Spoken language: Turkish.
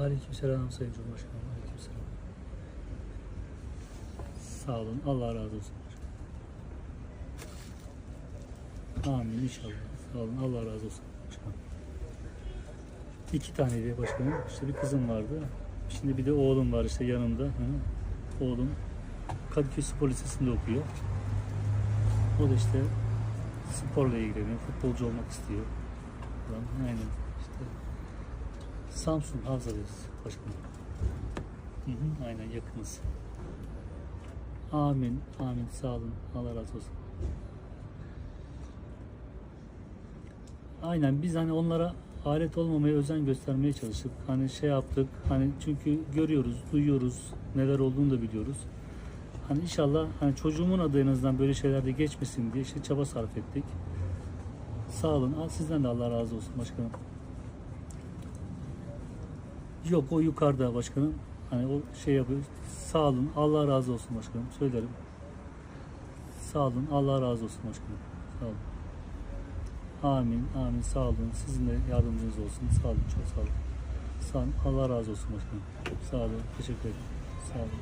Aleykümselam Sayın Cumhurbaşkanım. Aleykümselam. Sağ olun. Allah razı olsun. Amin inşallah. Sağ olun. Allah razı olsun. Başkanım. İki taneydi başkanım. İşte bir kızım vardı. Şimdi bir de oğlum var işte yanımda. Oğlum Kadıköy Spor Lisesi'nde okuyor. O da işte sporla ilgileniyor. Futbolcu olmak istiyor. Aynen. İşte Samsun Havza'dayız başkanım. Hı hı, aynen yakınız. Amin, amin. Sağ olun. Allah razı olsun. Aynen biz hani onlara alet olmamaya özen göstermeye çalıştık. Hani şey yaptık. Hani çünkü görüyoruz, duyuyoruz. Neler olduğunu da biliyoruz. Hani inşallah hani çocuğumun adı en azından böyle şeylerde geçmesin diye işte çaba sarf ettik. Sağ olun. Sizden de Allah razı olsun başkanım. Yok o yukarıda başkanım. Hani o şey yapıyor. Sağ olun. Allah razı olsun başkanım. Söylerim. Sağ olun. Allah razı olsun başkanım. Sağ olun. Amin. Amin. Sağ olun. Sizin de yardımcınız olsun. Sağ olun. Çok sağ olun. Sağ olun. Allah razı olsun başkanım. Sağ olun. Teşekkür ederim. Sağ olun.